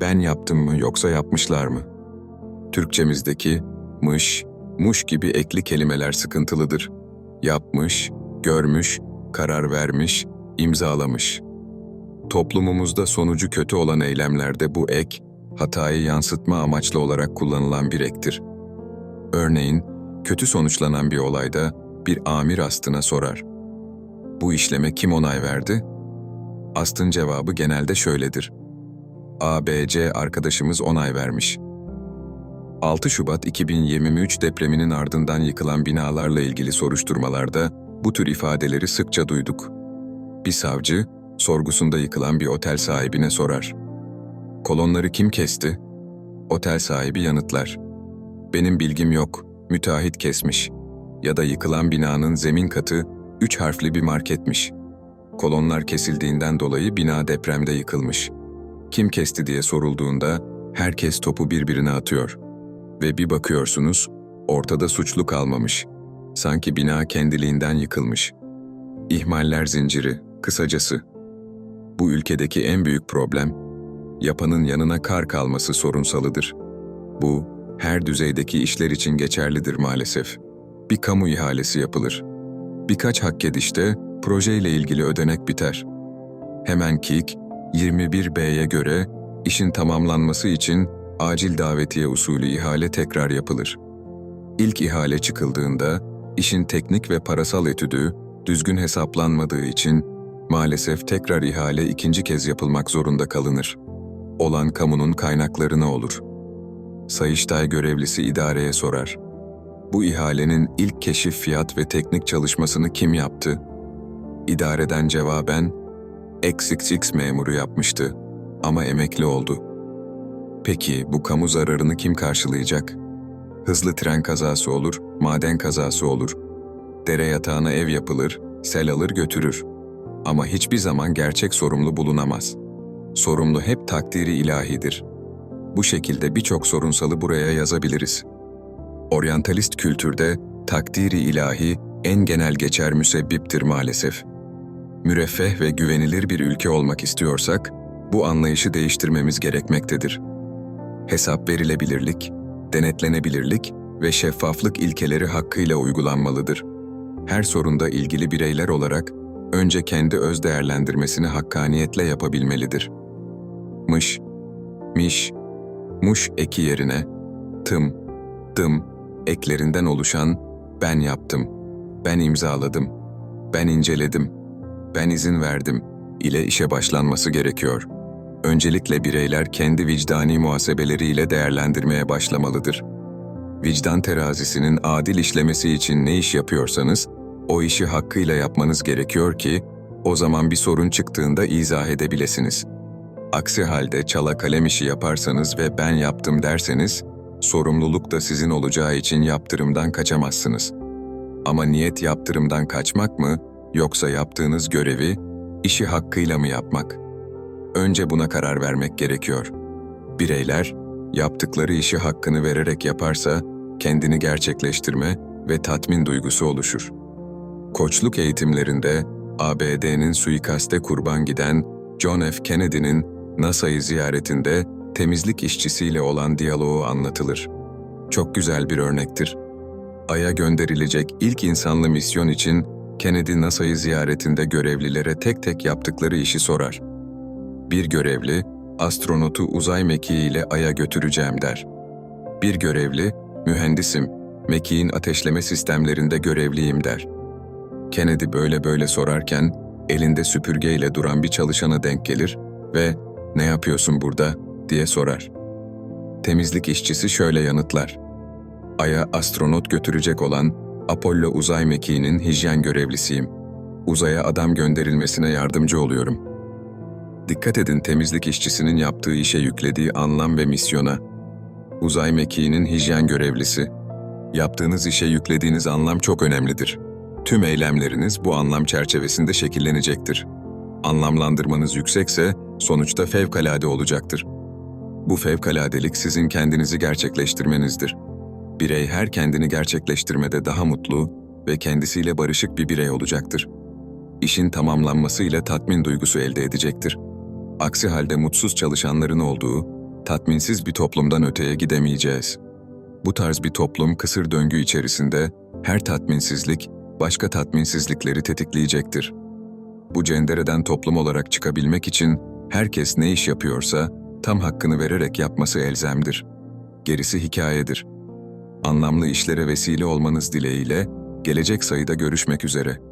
ben yaptım mı yoksa yapmışlar mı? Türkçemizdeki mış, muş gibi ekli kelimeler sıkıntılıdır. Yapmış, görmüş, karar vermiş, imzalamış. Toplumumuzda sonucu kötü olan eylemlerde bu ek, hatayı yansıtma amaçlı olarak kullanılan bir ektir. Örneğin, kötü sonuçlanan bir olayda bir amir astına sorar. Bu işleme kim onay verdi? Astın cevabı genelde şöyledir. ABC arkadaşımız onay vermiş. 6 Şubat 2023 depreminin ardından yıkılan binalarla ilgili soruşturmalarda bu tür ifadeleri sıkça duyduk. Bir savcı, sorgusunda yıkılan bir otel sahibine sorar. Kolonları kim kesti? Otel sahibi yanıtlar. Benim bilgim yok, müteahhit kesmiş. Ya da yıkılan binanın zemin katı üç harfli bir marketmiş. Kolonlar kesildiğinden dolayı bina depremde yıkılmış. Kim kesti diye sorulduğunda herkes topu birbirine atıyor. Ve bir bakıyorsunuz, ortada suçlu kalmamış. Sanki bina kendiliğinden yıkılmış. İhmaller zinciri, kısacası. Bu ülkedeki en büyük problem, yapanın yanına kar kalması sorunsalıdır. Bu, her düzeydeki işler için geçerlidir maalesef. Bir kamu ihalesi yapılır. Birkaç hak edişte projeyle ilgili ödenek biter. Hemen KİK, 21B'ye göre işin tamamlanması için acil davetiye usulü ihale tekrar yapılır. İlk ihale çıkıldığında işin teknik ve parasal etüdü düzgün hesaplanmadığı için maalesef tekrar ihale ikinci kez yapılmak zorunda kalınır. Olan kamunun kaynaklarına olur. Sayıştay görevlisi idareye sorar. Bu ihalenin ilk keşif fiyat ve teknik çalışmasını kim yaptı? İdareden cevaben, XXX memuru yapmıştı ama emekli oldu. Peki bu kamu zararını kim karşılayacak? Hızlı tren kazası olur, maden kazası olur. Dere yatağına ev yapılır, sel alır götürür. Ama hiçbir zaman gerçek sorumlu bulunamaz. Sorumlu hep takdiri ilahidir. Bu şekilde birçok sorunsalı buraya yazabiliriz. Oryantalist kültürde takdiri ilahi en genel geçer müsebbiptir maalesef. Müreffeh ve güvenilir bir ülke olmak istiyorsak, bu anlayışı değiştirmemiz gerekmektedir. Hesap verilebilirlik, denetlenebilirlik ve şeffaflık ilkeleri hakkıyla uygulanmalıdır. Her sorunda ilgili bireyler olarak önce kendi öz değerlendirmesini hakkaniyetle yapabilmelidir. Mış, miş, muş eki yerine tım, dım eklerinden oluşan ben yaptım, ben imzaladım, ben inceledim, ben izin verdim ile işe başlanması gerekiyor. Öncelikle bireyler kendi vicdani muhasebeleriyle değerlendirmeye başlamalıdır. Vicdan terazisinin adil işlemesi için ne iş yapıyorsanız, o işi hakkıyla yapmanız gerekiyor ki, o zaman bir sorun çıktığında izah edebilesiniz. Aksi halde çala kalem işi yaparsanız ve ben yaptım derseniz, sorumluluk da sizin olacağı için yaptırımdan kaçamazsınız. Ama niyet yaptırımdan kaçmak mı, yoksa yaptığınız görevi, işi hakkıyla mı yapmak? Önce buna karar vermek gerekiyor. Bireyler, yaptıkları işi hakkını vererek yaparsa, kendini gerçekleştirme ve tatmin duygusu oluşur. Koçluk eğitimlerinde ABD'nin suikaste kurban giden John F. Kennedy'nin NASA'yı ziyaretinde temizlik işçisiyle olan diyaloğu anlatılır. Çok güzel bir örnektir. Ay'a gönderilecek ilk insanlı misyon için Kennedy NASA'yı ziyaretinde görevlilere tek tek yaptıkları işi sorar. Bir görevli, astronotu uzay mekiğiyle Ay'a götüreceğim der. Bir görevli, mühendisim, mekiğin ateşleme sistemlerinde görevliyim der. Kennedy böyle böyle sorarken, elinde süpürgeyle duran bir çalışana denk gelir ve ''Ne yapıyorsun burada?'' diye sorar. Temizlik işçisi şöyle yanıtlar. Ay'a astronot götürecek olan Apollo uzay mekiğinin hijyen görevlisiyim. Uzaya adam gönderilmesine yardımcı oluyorum. Dikkat edin temizlik işçisinin yaptığı işe yüklediği anlam ve misyona. Uzay mekiğinin hijyen görevlisi. Yaptığınız işe yüklediğiniz anlam çok önemlidir. Tüm eylemleriniz bu anlam çerçevesinde şekillenecektir. Anlamlandırmanız yüksekse sonuçta fevkalade olacaktır. Bu fevkaladelik sizin kendinizi gerçekleştirmenizdir. Birey her kendini gerçekleştirmede daha mutlu ve kendisiyle barışık bir birey olacaktır. İşin tamamlanmasıyla tatmin duygusu elde edecektir. Aksi halde mutsuz çalışanların olduğu, tatminsiz bir toplumdan öteye gidemeyeceğiz. Bu tarz bir toplum kısır döngü içerisinde her tatminsizlik başka tatminsizlikleri tetikleyecektir. Bu cendereden toplum olarak çıkabilmek için herkes ne iş yapıyorsa tam hakkını vererek yapması elzemdir. Gerisi hikayedir. Anlamlı işlere vesile olmanız dileğiyle gelecek sayıda görüşmek üzere.